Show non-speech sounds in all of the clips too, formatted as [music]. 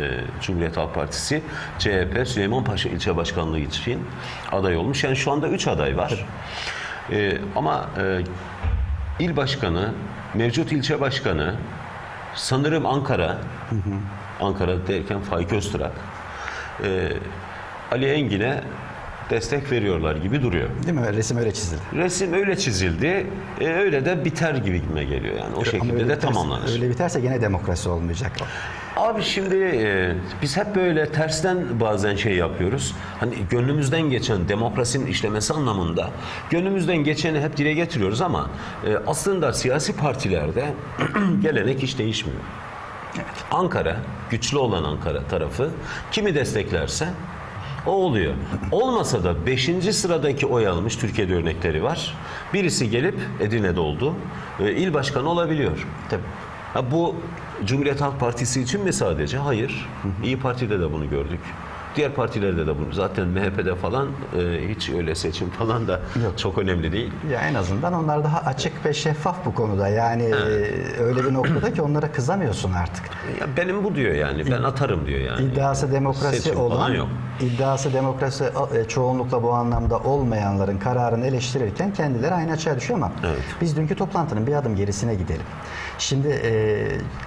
e, Cumhuriyet Halk Partisi, CHP, Süleymanpaşa ilçe başkanlığı için aday olmuş. Yani şu anda 3 aday var. E, ama e, il başkanı, mevcut ilçe başkanı, sanırım Ankara, Ankara derken Faik Öztürk, e, Ali Engin'e destek veriyorlar gibi duruyor. Değil mi? Resim öyle çizildi. Resim öyle çizildi, e, öyle de biter gibi geliyor yani. O Ama şekilde öyle de biterse- tamamlanır. Öyle biterse gene demokrasi olmayacak. Abi şimdi e, biz hep böyle tersten bazen şey yapıyoruz. Hani gönlümüzden geçen demokrasinin işlemesi anlamında gönlümüzden geçeni hep dile getiriyoruz ama e, aslında siyasi partilerde [clears throat] gelenek hiç değişmiyor. Ankara, güçlü olan Ankara tarafı kimi desteklerse o oluyor. Olmasa da 5. sıradaki oy almış Türkiye'de örnekleri var. Birisi gelip Edirne'de oldu. il başkanı olabiliyor. Tabii. Ha, bu Cumhuriyet Halk Partisi için mi sadece? Hayır. İyi Parti'de de bunu gördük. Diğer partilerde de bunu. Zaten MHP'de falan e, hiç öyle seçim falan da Yok. çok önemli değil. Ya en azından onlar daha açık ve şeffaf bu konuda. Yani e, öyle bir noktada ki onlara kızamıyorsun artık. Ya benim bu diyor yani. Ben atarım diyor yani. İddiası demokrasi Seçim falan olan, yok. iddiası demokrasi e, çoğunlukla bu anlamda olmayanların kararını eleştirirken kendileri aynı açığa düşüyor ama Evet. biz dünkü toplantının bir adım gerisine gidelim. Şimdi e,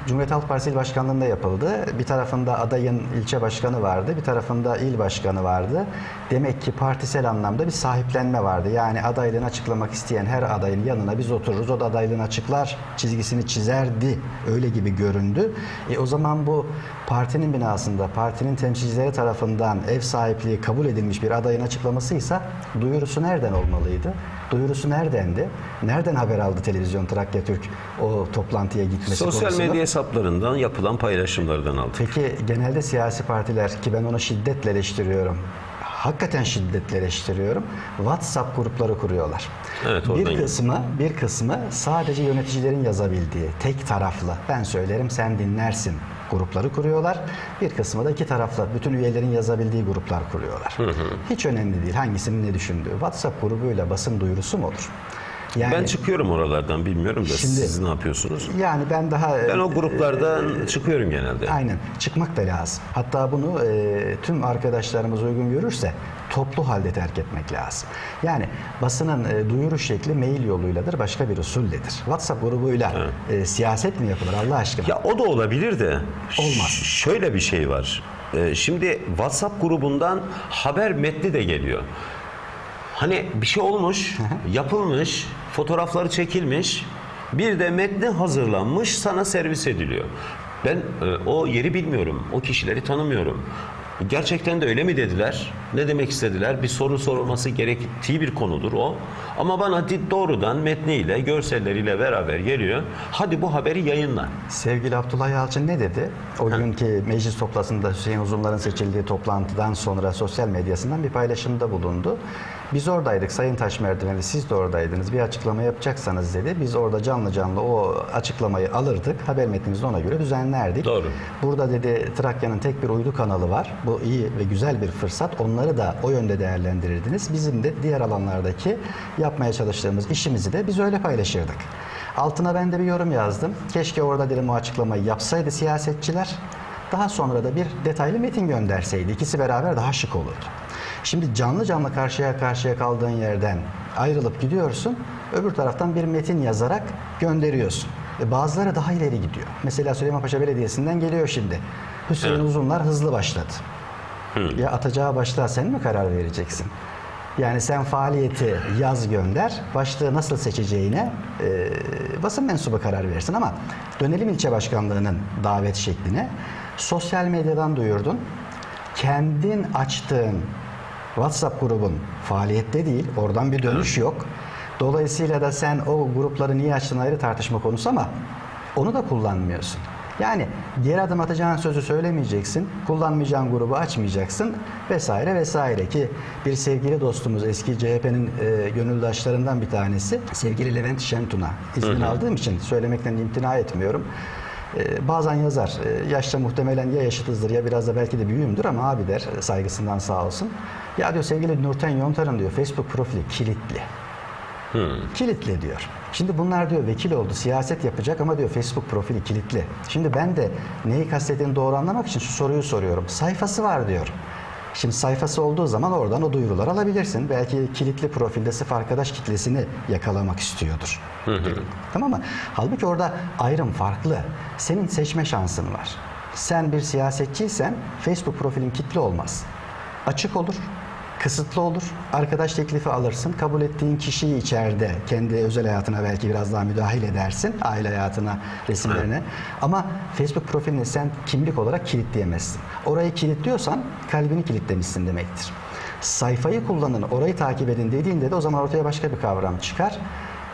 Cumhuriyet Halk Partisi İl Başkanlığı'nda yapıldı. Bir tarafında adayın ilçe başkanı vardı, bir tarafında il başkanı vardı. Demek ki partisel anlamda bir sahiplenme vardı. Yani adaylığını açıklamak isteyen her adayın yanına biz otururuz, o da adaylığını açıklar, çizgisini çizerdi. Öyle gibi göründü. E, o zaman bu partinin binasında, partinin temsilcileri tarafından ev sahipliği kabul edilmiş bir adayın açıklamasıysa duyurusu nereden olmalıydı? Duyurusu neredendi? Nereden haber aldı televizyon Trakya Türk o toplantıya gitmesi Sosyal konusunu? medya hesaplarından yapılan paylaşımlardan aldık. Peki genelde siyasi partiler ki ben onu şiddetle eleştiriyorum. Hakikaten şiddetle eleştiriyorum. WhatsApp grupları kuruyorlar. Evet, bir kısmı bir kısmı sadece yöneticilerin yazabildiği tek taraflı. Ben söylerim sen dinlersin grupları kuruyorlar. Bir kısmı da iki taraflı bütün üyelerin yazabildiği gruplar kuruyorlar. Hiç önemli değil hangisinin ne düşündüğü. WhatsApp grubuyla basın duyurusu mu olur? Yani Ben çıkıyorum oralardan bilmiyorum da Şimdi- siz ne yapıyorsunuz? yani ben daha Ben o gruplardan çıkıyorum genelde. Aynen. Çıkmak da lazım. Hatta bunu e, tüm arkadaşlarımız uygun görürse toplu halde terk etmek lazım. Yani basının e, duyuru şekli mail yoluyladır, başka bir usulledir. WhatsApp grubuyla e, siyaset mi yapılır Allah aşkına? Ya o da olabilir de. Olmaz. ş- şöyle bir şey var. Ee, şimdi WhatsApp grubundan haber metni de geliyor. Hani bir şey olmuş, yapılmış, fotoğrafları çekilmiş, bir de metni hazırlanmış, sana servis ediliyor. Ben e, o yeri bilmiyorum, o kişileri tanımıyorum. Gerçekten de öyle mi dediler? Ne demek istediler? Bir soru sorulması gerektiği bir konudur o. Ama bana doğrudan metniyle, görselleriyle beraber geliyor. Hadi bu haberi yayınla. Sevgili Abdullah Yalçın ne dedi? O günkü meclis toplantısında Hüseyin Uzunlar'ın seçildiği toplantıdan sonra sosyal medyasından bir paylaşımda bulundu. Biz oradaydık Sayın Taşmerdivenli siz de oradaydınız bir açıklama yapacaksanız dedi. Biz orada canlı canlı o açıklamayı alırdık. Haber metnimizi ona göre düzenlerdik. Doğru. Burada dedi Trakya'nın tek bir uydu kanalı var. Bu iyi ve güzel bir fırsat. Onları da o yönde değerlendirirdiniz. Bizim de diğer alanlardaki yapmaya çalıştığımız işimizi de biz öyle paylaşırdık. Altına ben de bir yorum yazdım. Keşke orada dedim o açıklamayı yapsaydı siyasetçiler. Daha sonra da bir detaylı metin gönderseydi. İkisi beraber daha şık olurdu. Şimdi canlı canlı karşıya karşıya kaldığın yerden ayrılıp gidiyorsun. Öbür taraftan bir metin yazarak gönderiyorsun. Ve bazıları daha ileri gidiyor. Mesela Süleymanpaşa Belediyesi'nden geliyor şimdi. Hüseyin Evet. Uzunlar hızlı başladı. Ya atacağı başlığa sen mi karar vereceksin? Yani sen faaliyeti yaz gönder, başlığı nasıl seçeceğine e, basın mensubu karar verirsin ama dönelim ilçe başkanlığının davet şekline. Sosyal medyadan duyurdun. Kendin açtığın WhatsApp grubun faaliyette değil, oradan bir dönüş yok. Dolayısıyla da sen o grupları niye açtığın ayrı tartışma konusu ama onu da kullanmıyorsun. Yani geri adım atacağın sözü söylemeyeceksin, kullanmayacağın grubu açmayacaksın vesaire vesaire ki bir sevgili dostumuz eski CHP'nin e, gönüldaşlarından bir tanesi sevgili Levent Şentuna izni aldığım için söylemekten imtina etmiyorum. E, bazen yazar, e, yaşta muhtemelen ya yaşıtızdır ya biraz da belki de büyüğümdür ama abi der e, saygısından sağ olsun. Ya diyor sevgili Nurten Yontar'ın diyor Facebook profili kilitli. Kilitle diyor. Şimdi bunlar diyor vekil oldu, siyaset yapacak ama diyor Facebook profili kilitli. Şimdi ben de neyi kastettiğini doğru anlamak için şu soruyu soruyorum. Sayfası var diyor. Şimdi sayfası olduğu zaman oradan o duyuruları alabilirsin. Belki kilitli profilde sırf arkadaş kitlesini yakalamak istiyordur. Tamam mı? Halbuki orada ayrım farklı. Senin seçme şansın var. Sen bir siyasetçiysen Facebook profilin kilitli olmaz. Açık olur, kısıtlı olur. Arkadaş teklifi alırsın. Kabul ettiğin kişiyi içeride kendi özel hayatına belki biraz daha müdahil edersin. Aile hayatına, resimlerine. Ama Facebook profilini sen kimlik olarak kilitleyemezsin. Orayı kilitliyorsan kalbini kilitlemişsin demektir. Sayfayı kullanın, orayı takip edin dediğinde de o zaman ortaya başka bir kavram çıkar.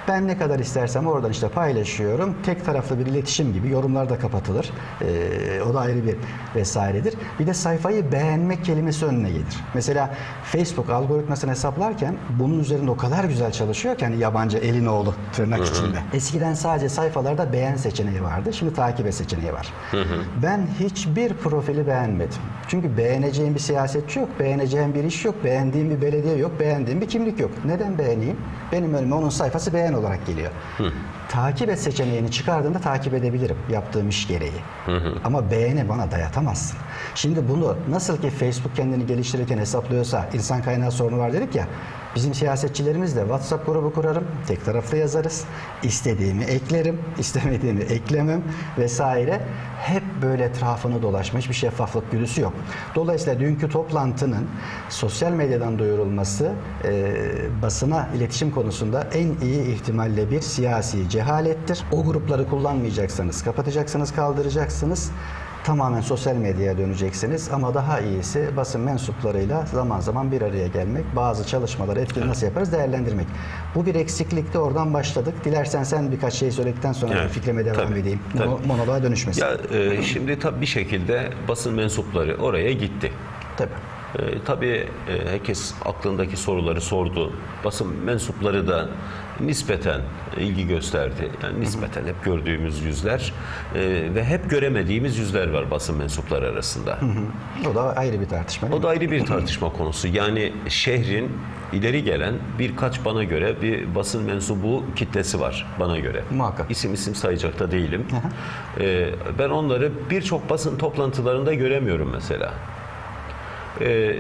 Ben ne kadar istersem oradan işte paylaşıyorum. Tek taraflı bir iletişim gibi yorumlar da kapatılır. Ee, o da ayrı bir vesairedir. Bir de sayfayı beğenmek kelimesi önüne gelir. Mesela Facebook algoritmasını hesaplarken bunun üzerinde o kadar güzel çalışıyor ki hani yabancı elin oğlu tırnak içinde. Eskiden sadece sayfalarda beğen seçeneği vardı. Şimdi takip et seçeneği var. Ben hiçbir profili beğenmedim. Çünkü beğeneceğim bir siyasetçi yok, beğeneceğim bir iş yok, beğendiğim bir belediye yok, beğendiğim bir kimlik yok. Neden beğeneyim? Benim önüme onun sayfası beğen olarak geliyor. Takip et seçeneğini çıkardığımda takip edebilirim yaptığım iş gereği. Ama beğeni bana dayatamazsın. Şimdi bunu nasıl ki Facebook kendini geliştirirken hesaplıyorsa insan kaynağı sorunu var dedik ya. Bizim siyasetçilerimiz de WhatsApp grubu kurarım, tek taraflı yazarız. İstediğimi eklerim, [laughs] istemediğimi eklemem vesaire. Hep böyle etrafını dolaşma, hiçbir şeffaflık güdüsü yok. Dolayısıyla dünkü toplantının sosyal medyadan duyurulması e, basına iletişim konusunda en iyi ihtimalle bir siyasi cehalettir. O grupları kullanmayacaksanız kapatacaksınız, kaldıracaksınız tamamen sosyal medyaya döneceksiniz ama daha iyisi basın mensuplarıyla zaman zaman bir araya gelmek, bazı çalışmaları etkili nasıl yaparız değerlendirmek. Bu bir eksiklikte oradan başladık. Dilersen sen birkaç şey söyledikten sonra Evet, fikrime devam tabii, edeyim. tabii. Mono- Monoloğa dönüşmesin. Ya e, şimdi tabii bir şekilde basın mensupları oraya gitti. Tabii. E, tabii e, herkes aklındaki soruları sordu. Basın mensupları da nispeten ilgi gösterdi. Yani nispeten hep gördüğümüz yüzler e, ve hep göremediğimiz yüzler var basın mensupları arasında. O da ayrı bir tartışma. O da ayrı bir tartışma konusu. Yani şehrin ileri gelen birkaç bana göre bir basın mensubu kitlesi var bana göre. Muhakkak. İsim isim sayacak da değilim. Ee, ben onları birçok basın toplantılarında göremiyorum mesela. Ee,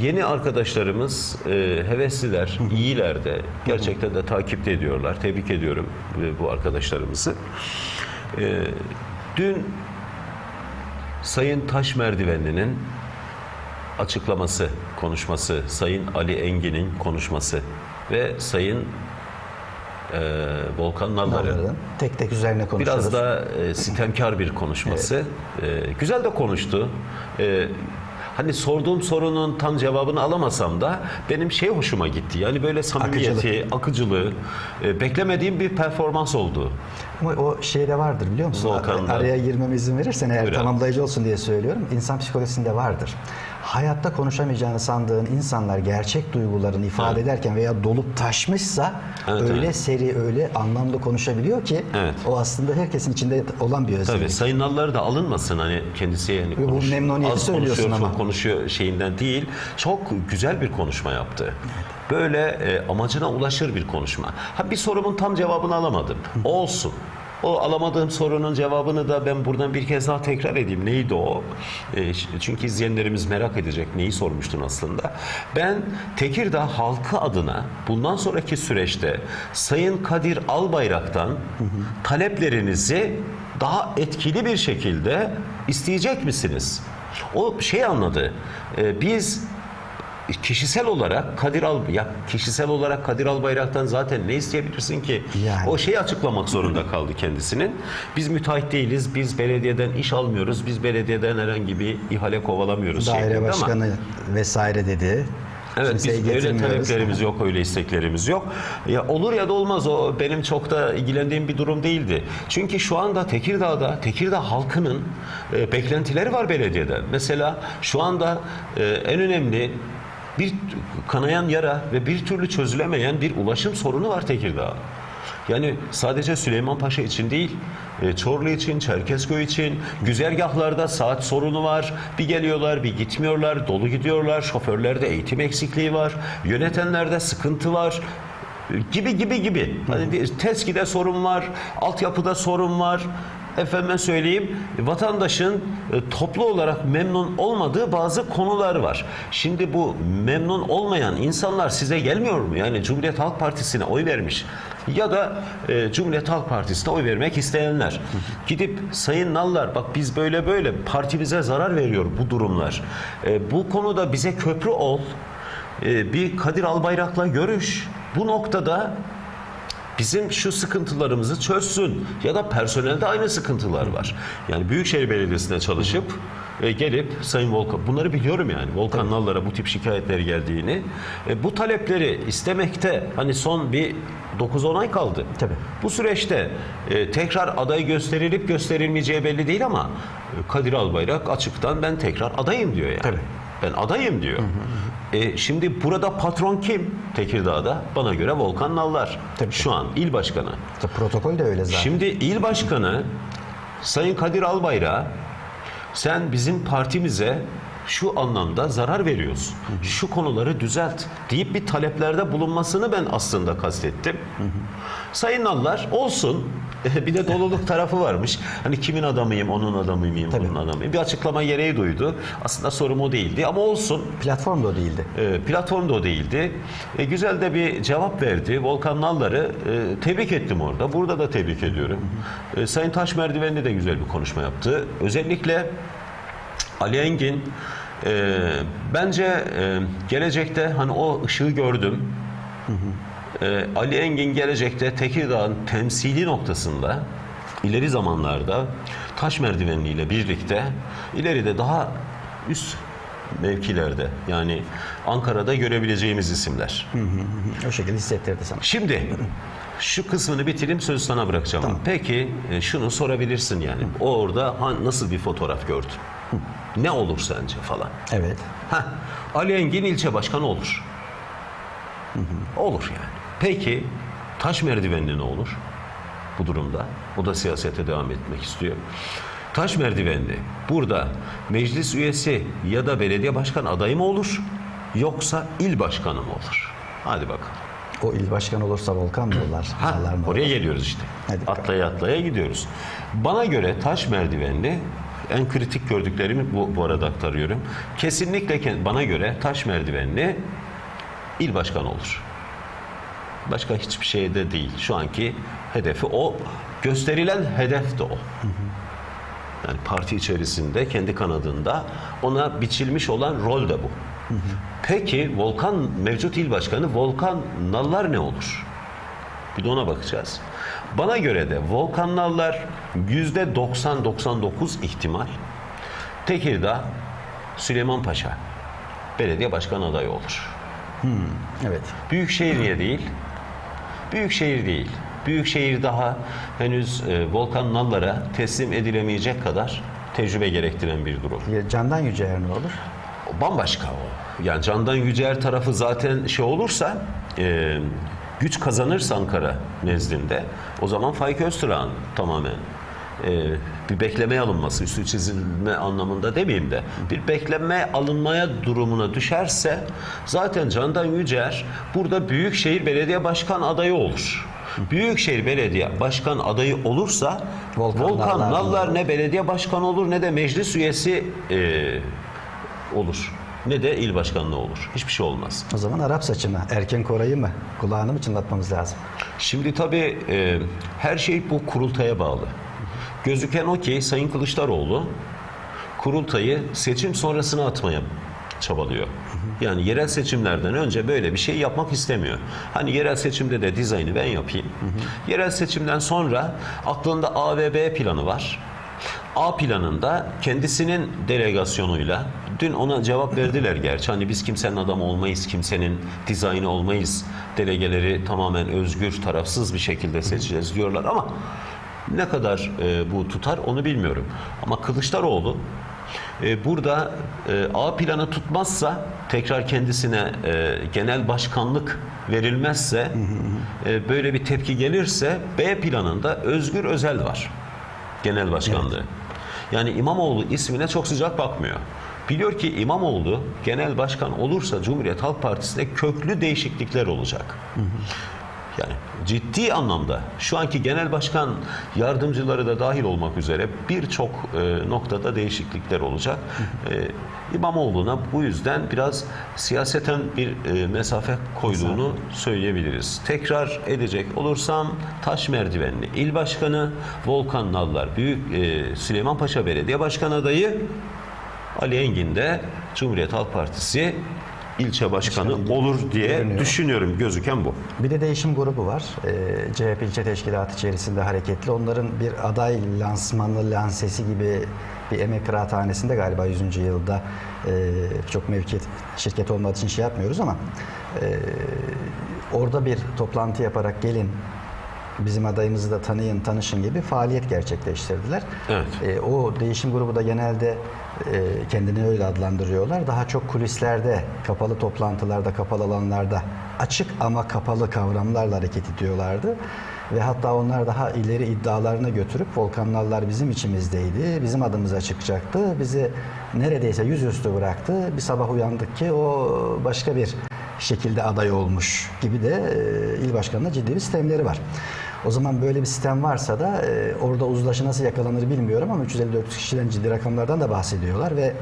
yeni arkadaşlarımız e, hevesliler, iyiler de gerçekten de takipte ediyorlar. Tebrik ediyorum e, bu arkadaşlarımızı. Ee, dün Sayın Taş Merdivenli'nin açıklaması, konuşması, Sayın Ali Engin'in konuşması ve Sayın e, Volkan Nallar'ın tek tek üzerine konuşuruz. biraz da e, sitemkar bir konuşması. E, güzel de konuştu. E, hani sorduğum sorunun tam cevabını alamasam da benim şey hoşuma gitti. Yani böyle samimiyeti, akıcılığı, e, beklemediğim bir performans oldu. Ama o şeyde vardır biliyor musun? Volkan'da. Araya girmeme izin verirsen eğer Buyur tamamlayıcı olsun diye söylüyorum. İnsan psikolojisinde vardır. Hayatta konuşamayacağını sandığın insanlar gerçek duygularını ifade ederken veya dolup taşmışsa Evet, öyle evet. seri öyle anlamlı konuşabiliyor ki Evet. o aslında herkesin içinde olan bir özellik. Tabii Sayın Nallar da alınmasın hani kendisi yani Bu konuş, memnuniyeti az söylüyorsun konuşuyor, ama. çok konuşuyor şeyinden değil. Çok güzel bir konuşma yaptı. Böyle e, amacına ulaşır bir konuşma. Ha bir sorumun tam cevabını alamadım. [laughs] Olsun. O alamadığım sorunun cevabını da ben buradan bir kez daha tekrar edeyim. Neydi o? E, çünkü izleyenlerimiz merak edecek neyi sormuştun aslında. Ben Tekirdağ halkı adına bundan sonraki süreçte Sayın Kadir Albayrak'tan taleplerinizi daha etkili bir şekilde isteyecek misiniz? O şey anladı. E, biz kişisel olarak Kadir Al ya kişisel olarak Kadir Albayrak'tan zaten ne isteyebilirsin ki? Yani. O şeyi açıklamak zorunda kaldı kendisinin. Biz müteahhit değiliz. Biz belediyeden iş almıyoruz. Biz belediyeden herhangi bir ihale kovalamıyoruz Daire şeklinde ama- başkanı vesaire dedi. Evet Kimseyi biz öyle taleplerimiz yok, öyle isteklerimiz yok. Ya olur ya da olmaz o benim çok da ilgilendiğim bir durum değildi. Çünkü şu anda Tekirdağ'da Tekirdağ halkının e, beklentileri var belediyeden. Mesela şu anda e, en önemli bir kanayan yara ve bir türlü çözülemeyen bir ulaşım sorunu var Tekirdağ. Yani sadece Süleyman Paşa için değil, e, Çorlu için, Çerkezköy için güzergahlarda saat sorunu var. Bir geliyorlar, bir gitmiyorlar, dolu gidiyorlar. Şoförlerde eğitim eksikliği var. Yönetenlerde sıkıntı var. gibi gibi gibi. Hani teskide sorun var, altyapıda sorun var. Efendime söyleyeyim vatandaşın e, toplu olarak memnun olmadığı bazı konular var. Şimdi bu memnun olmayan insanlar size gelmiyor mu? Yani Cumhuriyet Halk Partisi'ne oy vermiş ya da e, Cumhuriyet Halk Partisi'ne oy vermek isteyenler gidip Sayın Nallar bak biz böyle böyle partimize zarar veriyor bu durumlar. E, bu konuda bize köprü ol. E, bir Kadir Albayrak'la görüş. Bu noktada bizim şu sıkıntılarımızı çözsün ya da personelde aynı sıkıntılar var. Yani Büyükşehir Belediyesi'nde çalışıp e, gelip Sayın Volkan bunları biliyorum yani Volkan Nallar'a bu tip şikayetler geldiğini e, bu talepleri istemekte hani son bir 9-10 ay kaldı. Tabii. Bu süreçte e, tekrar aday gösterilip gösterilmeyeceği belli değil ama e, Kadir Albayrak açıktan ben tekrar adayım diyor yani. Tabii. Ben adayım diyor. E, şimdi burada patron kim? Tekirdağ'da bana göre Volkan Nallar. Tabii. Şu an il başkanı. İşte protokol de öyle zaten. Şimdi il başkanı Sayın Kadir Albayrak sen bizim partimize şu anlamda zarar veriyorsun. Şu konuları düzelt deyip bir taleplerde bulunmasını ben aslında kastettim. Sayın Nallar olsun. [laughs] Bir de doluluk tarafı varmış. Hani kimin adamıyım, onun adamıyım, Tabii. onun adamıyım. Bir açıklama gereği duydu. Aslında sorum o değildi ama olsun. Platform da o değildi. E, platform da o değildi. E, güzel de bir cevap verdi. Volkan Nallar'ı e, tebrik ettim orada. Burada da tebrik ediyorum. E, Sayın Taş Merdivenli de güzel bir konuşma yaptı. Özellikle Ali Engin e, bence e, gelecekte hani o ışığı gördüm. E, Ali Engin gelecekte Tekirdağ'ın temsili noktasında ileri zamanlarda taş merdivenli ile birlikte ileride daha üst mevkilerde yani Ankara'da görebileceğimiz isimler. O şekilde hissettirdi sana. Şimdi şu kısmını bitireyim sözü sana bırakacağım. Peki e, şunu sorabilirsin yani. O orada nasıl bir fotoğraf gördün? Ne olur sence falan. Evet. Heh, Ali Engin ilçe başkanı olur. Olur yani. Peki taş merdivenli ne olur bu durumda? O da siyasete devam etmek istiyor. Taş merdivenli burada meclis üyesi ya da belediye başkan adayı mı olur yoksa il başkanı mı olur? Hadi bakalım. O il başkanı olursa Volkan mı olurlar? Ha, mı oraya olur? geliyoruz işte. Hadi bakalım. atlaya atlaya gidiyoruz. Bana göre taş merdivenli en kritik gördüklerimi bu, bu arada aktarıyorum. Kesinlikle ke- bana göre taş merdivenli il başkanı olur. Başka hiçbir şeyde değil. Şu anki hedefi o. Gösterilen hedef de o. Yani parti içerisinde kendi kanadında ona biçilmiş olan rol de bu. Peki Volkan mevcut il başkanı Volkan Nallar ne olur? Bir de ona bakacağız. Bana göre de Volkanlarlar yüzde 90-99 ihtimal Tekirdağ Süleyman Paşa belediye başkan adayı olur. Evet. Büyükşehir niye değil? Büyükşehir değil. Büyükşehir daha henüz e, Volkan Nallar'a teslim edilemeyecek kadar tecrübe gerektiren bir durum. Ya Candan Yüceğer ne olur? O bambaşka o. Yani Candan Yücel tarafı zaten şey olursa e, güç kazanırsa Ankara nezdinde o zaman Faik Öztürk'ün tamamen bir beklemeye alınması, üstü çizilme anlamında demeyeyim de bir bekleme alınmaya durumuna düşerse zaten Candan Yücel burada Büyükşehir Belediye Başkan adayı olur. Büyükşehir Belediye Başkan adayı olursa Volkan Volkan, Nallar- Nallar ne belediye başkanı olur ne de meclis üyesi e, olur. Ne de il başkanlığı olur. Hiçbir şey olmaz. O zaman Arap saçı mı? Erken Koray'ı mı? Kulağını mı çınlatmamız lazım? Şimdi tabii e, her şey bu kurultaya bağlı. Gözüken o ki Sayın Kılıçdaroğlu kurultayı seçim sonrasına atmaya çabalıyor. Yani yerel seçimlerden önce böyle bir şey yapmak istemiyor. Hani yerel seçimde de dizaynı ben yapayım. Yerel seçimden sonra aklında A ve B planı var. A planında kendisinin delegasyonuyla dün ona cevap verdiler gerçi hani biz kimsenin adamı olmayız, kimsenin dizaynı olmayız. Delegeleri tamamen özgür, tarafsız bir şekilde seçeceğiz diyorlar ama ne kadar e, bu tutar onu bilmiyorum. Ama Kılıçdaroğlu e, burada e, A planı tutmazsa tekrar kendisine e, genel başkanlık verilmezse e, böyle bir tepki gelirse B planında Özgür Özel var genel başkanlığı. Yani İmamoğlu ismine çok sıcak bakmıyor. Biliyor ki İmamoğlu genel başkan olursa Cumhuriyet Halk Partisi'nde köklü değişiklikler olacak. Yani ciddi anlamda şu anki genel başkan yardımcıları da dahil olmak üzere birçok e, noktada değişiklikler olacak. E, İmamoğlu'na bu yüzden biraz siyaseten bir e, mesafe koyduğunu söyleyebiliriz. Tekrar edecek olursam Taş Merdivenli İl Başkanı Volkan Nallar Büyük e, Süleymanpaşa Belediye Başkan adayı Ali Engin de Cumhuriyet Halk Partisi ilçe başkanı olur diye görünüyor. düşünüyorum. Gözüken bu. Bir de değişim grubu var. Ee, CHP ilçe teşkilatı içerisinde hareketli. Onların bir aday lansmanı, lansesi gibi bir emek kıraathanesinde galiba 100. yılda e, çok mevki şirket olmadığı için şey yapmıyoruz ama e, orada bir toplantı yaparak gelin bizim adayımızı da tanıyın, tanışın gibi faaliyet gerçekleştirdiler. Evet. E, o değişim grubu da genelde e, kendini öyle adlandırıyorlar. Daha çok kulislerde, kapalı toplantılarda, kapalı alanlarda açık ama kapalı kavramlarla hareket ediyorlardı. Ve hatta onlar daha ileri iddialarına götürüp Volkanlarlar bizim içimizdeydi, bizim adımıza çıkacaktı. Bizi neredeyse yüzüstü bıraktı. Bir sabah uyandık ki o başka bir şekilde aday olmuş gibi de e, il başkanına ciddi bir sistemleri var. O zaman böyle bir sistem varsa da e, orada uzlaşı nasıl yakalanır bilmiyorum ama 350-400 kişiden ciddi rakamlardan da bahsediyorlar ve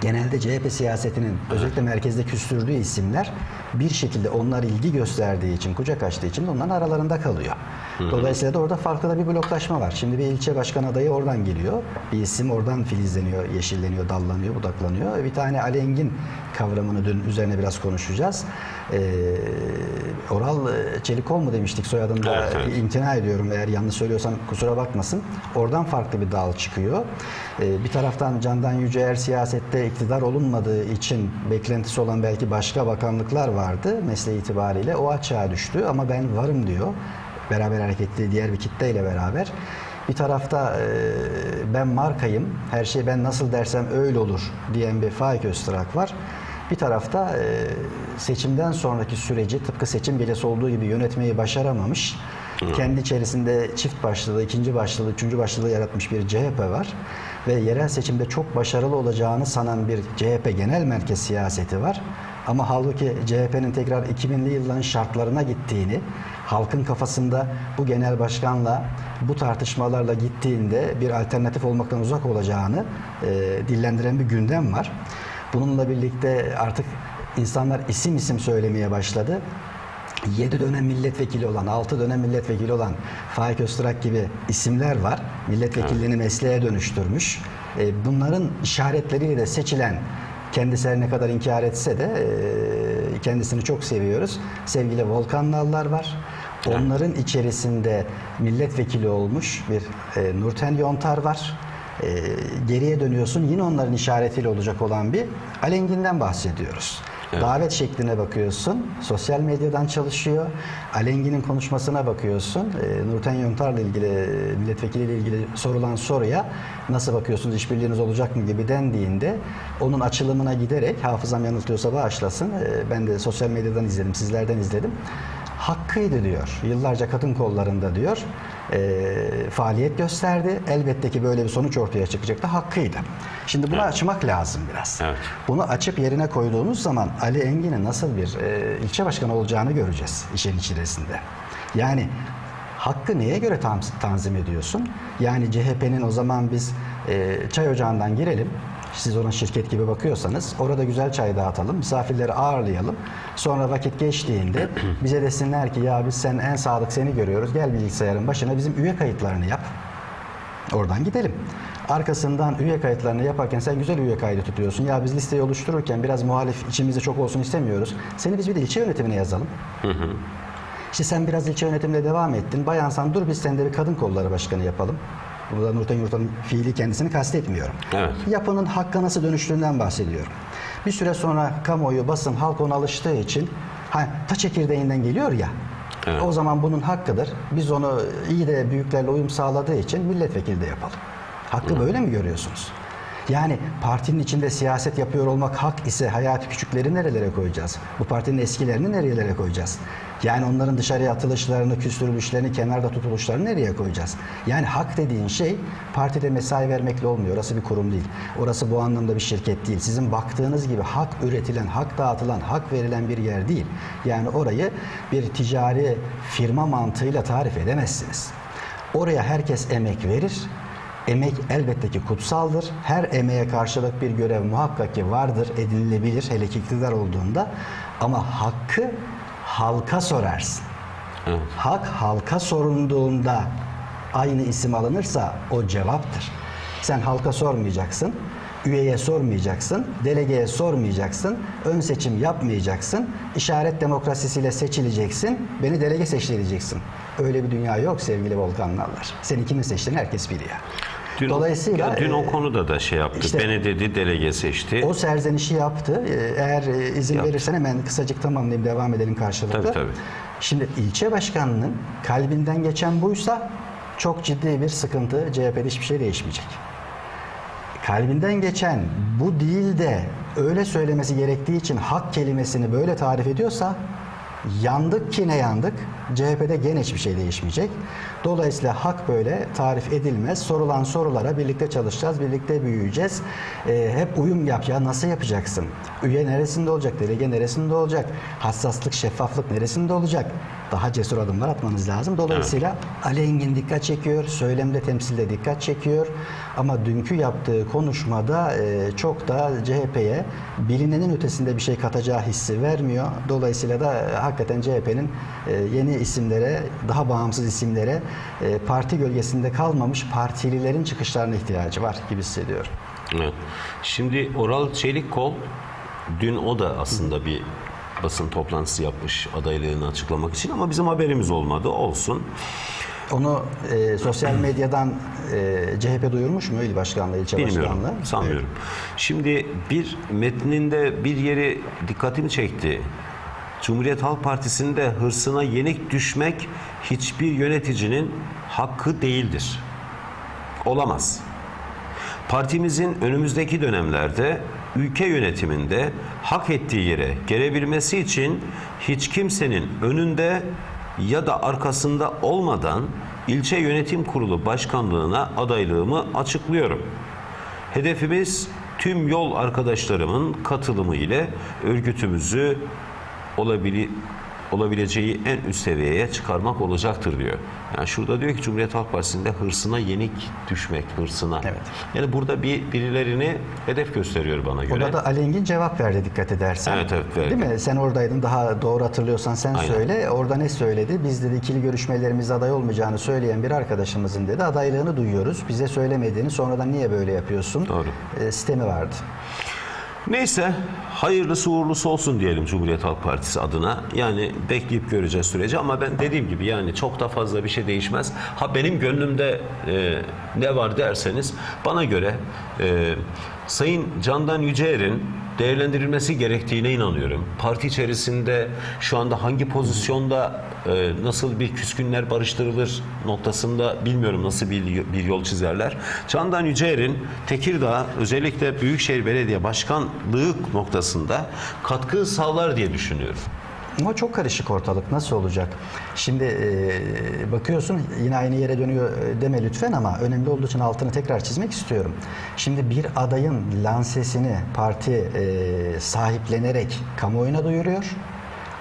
genelde CHP siyasetinin özellikle merkezde küstürdüğü isimler bir şekilde onlar ilgi gösterdiği için, kucak açtığı için onların aralarında kalıyor. Dolayısıyla da orada farklı da bir bloklaşma var. Şimdi bir ilçe başkan adayı oradan geliyor. Bir isim oradan filizleniyor, yeşilleniyor, dallanıyor, budaklanıyor. Bir tane Ali Engin kavramını dün üzerine biraz konuşacağız. Ee, Oral Çelikol mu demiştik soyadında Evet, evet. imtina ediyorum eğer yanlış söylüyorsam kusura bakmasın. Oradan farklı bir dal çıkıyor. Ee, bir taraftan Candan Yüceer siyasette iktidar olunmadığı için beklentisi olan belki başka bakanlıklar vardı mesleği itibariyle. O açığa düştü ama ben varım diyor. Beraber hareketli diğer bir kitleyle beraber. Bir tarafta e, ben markayım, her şey ben nasıl dersem öyle olur diyen bir Faik Öztrak var. Bir tarafta e, seçimden sonraki süreci tıpkı seçim bilesi olduğu gibi yönetmeyi başaramamış. Kendi içerisinde çift başlılığı, ikinci başlılığı, üçüncü başlılığı yaratmış bir CHP var. Ve yerel seçimde çok başarılı olacağını sanan bir CHP genel merkez siyaseti var. Ama halbuki CHP'nin tekrar 2000'li yılların şartlarına gittiğini, halkın kafasında bu genel başkanla bu tartışmalarla gittiğinde bir alternatif olmaktan uzak olacağını e, dillendiren bir gündem var. Bununla birlikte artık insanlar isim isim söylemeye başladı. 7 dönem milletvekili olan, 6 dönem milletvekili olan Faik Öztürk gibi isimler var. Milletvekilliğini mesleğe dönüştürmüş. E, bunların işaretleriyle de seçilen kendisi ne kadar inkar etse de e, kendisini çok seviyoruz. Sevgili Volkan Nallar var. Onların içerisinde milletvekili olmuş bir e, Nurten Yontar var. Geriye dönüyorsun yine onların işaretiyle olacak olan bir Alengin'den bahsediyoruz. Davet şekline bakıyorsun. Sosyal medyadan çalışıyor. Alengi'nin konuşmasına bakıyorsun. E, Nurten Yontar'la ilgili, milletvekiliyle ilgili sorulan soruya nasıl bakıyorsunuz, işbirliğiniz olacak mı gibi dendiğinde onun açılımına giderek, hafızam yanıltıyorsa bağışlasın, e, ben de sosyal medyadan izledim, sizlerden izledim. Hakkıydı diyor. Yıllarca kadın kollarında diyor. E, faaliyet gösterdi. Elbette ki böyle bir sonuç ortaya çıkacaktı. Hakkıydı. Şimdi bunu açmak lazım biraz. Evet. Bunu açıp yerine koyduğumuz zaman Ali Engin'in nasıl bir e, ilçe başkanı olacağını göreceğiz işin içerisinde. Yani hakkı neye göre tam, tanzim ediyorsun? Yani CHP'nin o zaman biz e, çay ocağından girelim. Siz ona şirket gibi bakıyorsanız orada güzel çay dağıtalım, misafirleri ağırlayalım. Sonra vakit geçtiğinde [clears throat] bize desinler ki ya biz sen en sadık seni görüyoruz. Gel bilgisayarın başına bizim üye kayıtlarını yap. Oradan gidelim. Arkasından üye kayıtlarını yaparken sen güzel üye kaydı tutuyorsun. Ya biz listeyi oluştururken biraz muhalif içimizde çok olsun istemiyoruz. Seni biz bir de ilçe yönetimine yazalım. İşte sen biraz ilçe yönetimine devam ettin. Bayansan dur biz sende bir kadın kolları başkanı yapalım. Burada Nurten Yurt'un fiili kendisini kastetmiyorum. Evet. Yapının hakka nasıl dönüştüğünden bahsediyorum. Bir süre sonra kamuoyu, basın, halk ona alıştığı için ha, ta çekirdeğinden geliyor ya. Evet. O zaman bunun hakkıdır. Biz onu iyi de büyüklerle uyum sağladığı için milletvekili de yapalım. Hakkı böyle mi görüyorsunuz? Yani partinin içinde siyaset yapıyor olmak hak ise Hayati Küçükleri nerelere koyacağız? Bu partinin eskilerini nerelere koyacağız? Yani onların dışarıya atılışlarını, küstürülüşlerini, kenarda tutuluşlarını nereye koyacağız? Yani hak dediğin şey partide mesai vermekle olmuyor. Orası bir kurum değil. Orası bu anlamda bir şirket değil. Sizin baktığınız gibi hak üretilen, hak dağıtılan, hak verilen bir yer değil. Yani orayı bir ticari firma mantığıyla tarif edemezsiniz. Oraya herkes emek verir. Emek elbette ki kutsaldır. Her emeğe karşılık bir görev muhakkak ki vardır, edinilebilir hele ki iktidar olduğunda. Ama hakkı halka sorarsın. Evet. Hak halka sorulduğunda aynı isim alınırsa o cevaptır. Sen halka sormayacaksın, üyeye sormayacaksın, delegeye sormayacaksın, ön seçim yapmayacaksın, işaret demokrasisiyle seçileceksin, beni delege seçti diyeceksin. Öyle bir dünya yok sevgili Volkanlarlar. Seni kimin seçtiğini herkes biliyor. Dün, Dolayısıyla ya dün o e, konuda da şey yaptı. işte- Beni dedi delege seçti. o serzenişi yaptı. Ee, Eğer e, izin Yaptı. verirsen hemen kısacık tamamlayayım devam edelim karşılıklı. Tabii, tabii. Şimdi ilçe başkanının kalbinden geçen buysa çok ciddi bir sıkıntı. CHP'de hiçbir şey değişmeyecek. Kalbinden geçen bu değil de öyle söylemesi gerektiği için hak kelimesini böyle tarif ediyorsa yandık ki ne yandık? CHP'de gene hiçbir şey değişmeyecek. Dolayısıyla hak böyle tarif edilmez. Sorulan sorulara birlikte çalışacağız, birlikte büyüyeceğiz. Ee, hep uyum yap ya nasıl yapacaksın? Üye neresinde olacak? Delege neresinde olacak? Hassaslık, şeffaflık neresinde olacak? Daha cesur adımlar atmanız lazım. Dolayısıyla Ali Engin dikkat çekiyor, söylemde temsilde dikkat çekiyor. Ama dünkü yaptığı konuşmada e, çok da CHP'ye bilinenin ötesinde bir şey katacağı hissi vermiyor. Dolayısıyla da e, hakikaten CHP'nin e, yeni isimlere, daha bağımsız isimlere e, parti gölgesinde kalmamış partililerin çıkışlarına ihtiyacı var gibi hissediyorum. Evet. Şimdi Oral Çelikkol dün o da aslında bir basın toplantısı yapmış adaylığını açıklamak için ama bizim haberimiz olmadı. Olsun. Onu e, sosyal medyadan e, CHP duyurmuş mu il başkanlığı, ilçe Bilmiyorum. başkanlığı? Sanmıyorum. Şimdi bir metninde bir yeri dikkatimi çekti. Cumhuriyet Halk Partisi'nde hırsına yenik düşmek hiçbir yöneticinin hakkı değildir. Olamaz. Partimizin önümüzdeki dönemlerde ülke yönetiminde hak ettiği yere gelebilmesi için hiç kimsenin önünde ya da arkasında olmadan ilçe yönetim kurulu başkanlığına adaylığımı açıklıyorum. Hedefimiz tüm yol arkadaşlarımın katılımı ile örgütümüzü olabili olabileceği en üst seviyeye çıkarmak olacaktır diyor. Yani şurada diyor ki Cumhuriyet Halk Partisi'nde hırsına yenik düşmek, hırsına. Evet. Yani burada bir birilerini hedef gösteriyor bana göre. Ona da Ali Engin cevap verdi dikkat edersen. Evet, evet, verdi. Değil mi? Sen oradaydın daha doğru hatırlıyorsan sen Aynen. söyle. Orada ne söyledi? Biz dedi ikili görüşmelerimizde aday olmayacağını söyleyen bir arkadaşımızın dedi adaylığını duyuyoruz. Bize söylemediğini sonradan niye böyle yapıyorsun? Doğru. E, sistemi vardı. Neyse hayırlısı uğurlusu olsun diyelim Cumhuriyet Halk Partisi adına. Yani bekleyip göreceğiz süreci ama ben dediğim gibi yani çok da fazla bir şey değişmez. Ha benim gönlümde e, ne var derseniz bana göre e, Sayın Candan Yüceer'in değerlendirilmesi gerektiğine inanıyorum. Parti içerisinde şu anda hangi pozisyonda e, nasıl bir küskünler barıştırılır noktasında bilmiyorum nasıl bir, bir yol çizerler. Candan Yüceer'in Tekirdağ özellikle Büyükşehir Belediye Başkanlığı noktasında katkı sağlar diye düşünüyorum. Ama çok karışık ortalık. Nasıl olacak? Şimdi e, bakıyorsun yine aynı yere dönüyor e, deme lütfen ama önemli olduğu için altını tekrar çizmek istiyorum. Şimdi bir adayın lansesini parti e, sahiplenerek kamuoyuna duyuruyor.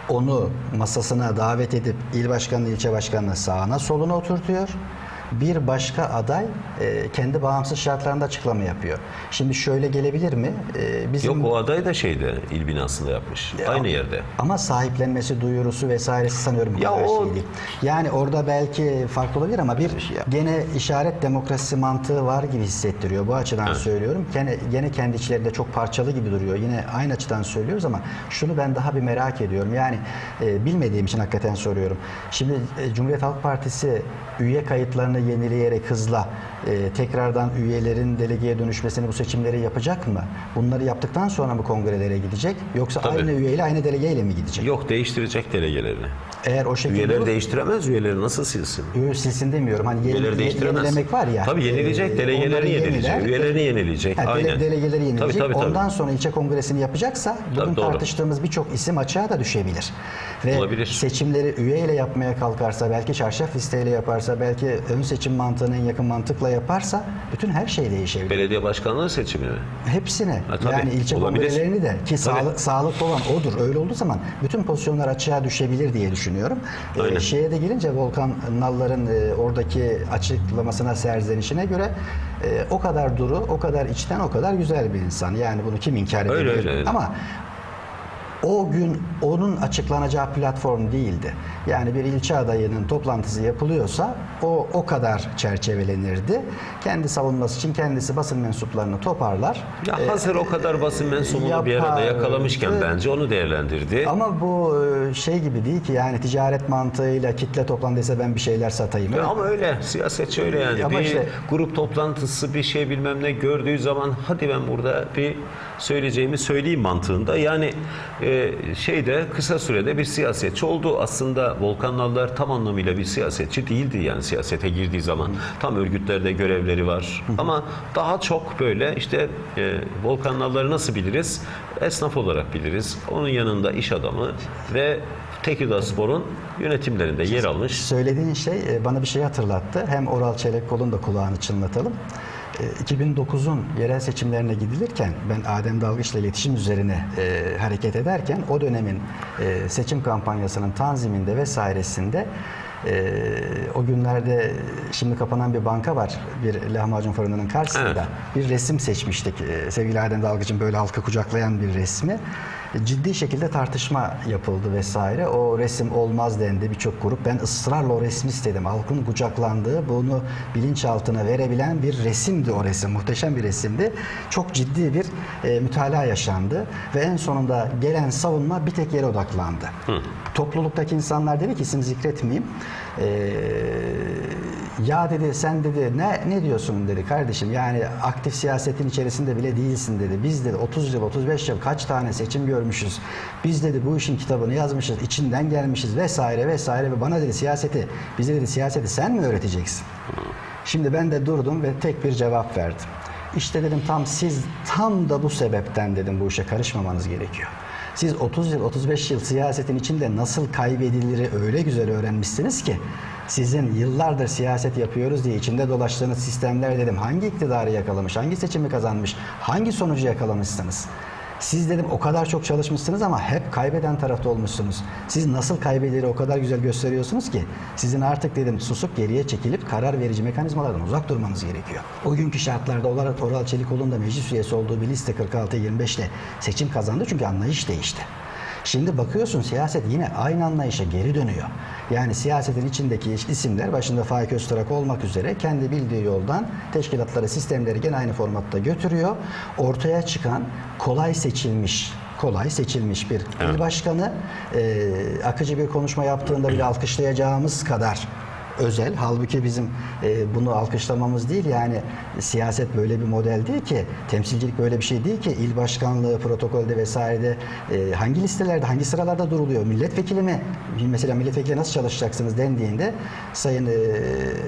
Onu masasına davet edip il başkanı, ilçe başkanı sağına soluna oturtuyor. Bir başka aday e, kendi bağımsız şartlarında açıklama yapıyor. Şimdi şöyle gelebilir mi? E, bizim Yok o aday da şeyde il binasında yapmış. Aynı yerde. ama sahiplenmesi, duyurusu vesairesi sanıyorum bu Ya kadar o- şey değil. Yani orada belki farklı olabilir ama bir gene işaret demokrasisi mantığı var gibi hissettiriyor. Bu açıdan söylüyorum. Gene, gene kendi içlerinde çok parçalı gibi duruyor. Yine aynı açıdan söylüyoruz ama şunu ben daha bir merak ediyorum. Yani e, bilmediğim için hakikaten soruyorum. Şimdi e, Cumhuriyet Halk Partisi üye kayıtlarını yenileyerek hızla e, tekrardan üyelerin delegeye dönüşmesini bu seçimleri yapacak mı? Bunları yaptıktan sonra mı kongrelere gidecek? Yoksa Tabii. aynı üyeyle aynı delegeyle mi gidecek? Yok değiştirecek delegelerini. Eğer o şekilde Üyeleri olur- değiştiremez, üyeleri nasıl silsin? Üye silsin demiyorum. Hani yeni, Üyeleri değiştiremez. yenilemek var ya. Tabii yenileyecek, delegelerini onları yenileyecek, yeniler. üyelerini yenileyecek. Ha, dele- Aynen. delegeleri yenilecek. Tabii, tabii, tabii. Ondan sonra ilçe kongresini yapacaksa bugün Tabii, doğru. tartıştığımız birçok isim açığa da düşebilir. Ve Olabilir. seçimleri üyeyle yapmaya kalkarsa, belki çarşaf listeyle yaparsa, belki ön seçim mantığına en yakın mantıkla yaparsa bütün her şey değişebilir. Belediye başkanlığı seçimi mi? Hepsini Ha, tabii, yani ilçe olabilir. kongrelerini de ki Tabii. sağlık, sağlıklı olan odur. Öyle olduğu zaman bütün pozisyonlar açığa düşebilir diye düşünüyorum. Ee, Aynen. şeye de gelince Volkan Nallar'ın e, oradaki açıklamasına serzenişine göre e, o kadar duru, o kadar içten, o kadar güzel bir insan. Yani bunu kim inkar Öyle, edebilir? öyle, öyle. Ama o gün onun açıklanacağı platform değildi. Yani bir ilçe adayının toplantısı yapılıyorsa o o kadar çerçevelenirdi. Kendi savunması için kendisi basın mensuplarını toparlar. Ya Ee, hazır o kadar basın mensubunu bir arada yakalamışken bence onu değerlendirdi. Ama bu e, şey gibi değil ki yani ticaret mantığıyla kitle toplandıysa ben bir şeyler satayım. Ya ama öyle siyasetçi öyle yani. Ama bir işte- grup toplantısı bir şey bilmem ne gördüğü zaman hadi ben burada bir söyleyeceğimi söyleyeyim mantığında. Yani e, şeyde kısa sürede bir siyasetçi oldu. Aslında Volkan Nallar tam anlamıyla bir siyasetçi değildi yani siyasete girdiği zaman. Tam örgütlerde görevleri var. Ama daha çok böyle işte e, Volkan Nallar'ı nasıl biliriz? Esnaf olarak biliriz. Onun yanında iş adamı ve Tekirdağ Spor'un yönetimlerinde yer almış. Söylediğin şey e, bana bir şey hatırlattı. Hem Oral Çelikkol'un da kulağını çınlatalım. E, 2009'un yerel seçimlerine gidilirken ben Adem Dalgıç'la iletişim üzerine e, hareket ederken o dönemin e, seçim kampanyasının tanziminde vesairesinde e, o günlerde şimdi kapanan bir banka var bir lahmacun fırınının karşısında Evet. bir resim seçmiştik. E, sevgili Adem Dalgıç'ın böyle halkı kucaklayan bir resmi. E, Ciddi şekilde tartışma yapıldı vesaire. O resim olmaz dendi birçok grup. Ben ısrarla o resmi istedim. Halkın kucaklandığı, bunu bilinçaltına verebilen bir resimdi o resim. Muhteşem bir resimdi. Çok ciddi bir e, mütalaa yaşandı. Ve en sonunda gelen savunma bir tek yere odaklandı. Topluluktaki insanlar dedi ki isim zikretmeyeyim. Ee, ya dedi sen dedi ne ne diyorsun dedi kardeşim yani aktif siyasetin içerisinde bile değilsin dedi. Biz dedi 30 yıl 35 yıl kaç tane seçim görmüşüz. Biz dedi bu işin kitabını yazmışız içinden gelmişiz vesaire vesaire ve bana dedi siyaseti bize dedi siyaseti sen mi öğreteceksin? Şimdi ben de durdum ve tek bir cevap verdim. İşte dedim tam siz tam da bu sebepten dedim bu işe karışmamanız gerekiyor. Siz 30 yıl 35 yıl siyasetin içinde nasıl kaybediliri öyle güzel öğrenmişsiniz ki sizin yıllardır siyaset yapıyoruz diye içinde dolaştığınız sistemler dedim hangi iktidarı yakalamış, hangi seçimi kazanmış, hangi sonucu yakalamışsınız? Siz dedim o kadar çok çalışmışsınız ama hep kaybeden tarafta olmuşsunuz. Siz nasıl kaybederi o kadar güzel gösteriyorsunuz ki sizin artık dedim susup geriye çekilip karar verici mekanizmalardan uzak durmanız gerekiyor. O günkü şartlarda olarak Oral Çelikoğlu'nun da meclis üyesi olduğu bir liste 46-25 ile seçim kazandı çünkü anlayış değişti. Şimdi bakıyorsun siyaset yine aynı anlayışa geri dönüyor. Yani siyasetin içindeki isimler başında Faik Öztürk olmak üzere kendi bildiği yoldan teşkilatları, sistemleri gene aynı formatta götürüyor. Ortaya çıkan kolay seçilmiş kolay seçilmiş bir il başkanı e, akıcı bir konuşma yaptığında bile alkışlayacağımız kadar özel. Halbuki bizim e, bunu alkışlamamız değil yani siyaset böyle bir model değil ki temsilcilik böyle bir şey değil ki. İl başkanlığı protokolde vesairede e, hangi listelerde hangi sıralarda duruluyor milletvekili mi mesela milletvekili nasıl çalışacaksınız dendiğinde Sayın e,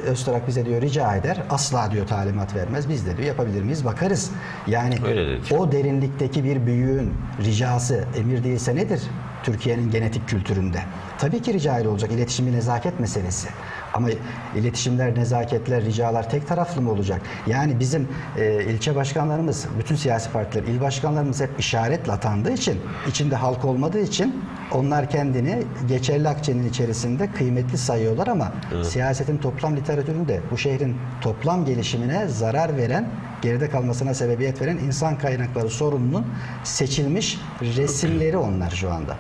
Öztürk bize diyor rica eder asla diyor talimat vermez. Biz de diyor yapabilir miyiz? Bakarız. Yani o derinlikteki bir büyüğün ricası emir değilse nedir Türkiye'nin genetik kültüründe? Tabii ki rica ile olacak. İletişim bir nezaket meselesi. Ama iletişimler, nezaketler, ricalar tek taraflı mı olacak? Yani bizim e, ilçe başkanlarımız, bütün siyasi partiler, il başkanlarımız hep işaretle atandığı için, içinde halk olmadığı için onlar kendini geçerli akçenin içerisinde kıymetli sayıyorlar ama siyasetin toplam literatüründe bu şehrin toplam gelişimine zarar veren, geride kalmasına sebebiyet veren insan kaynakları sorununun seçilmiş resimleri onlar şu anda.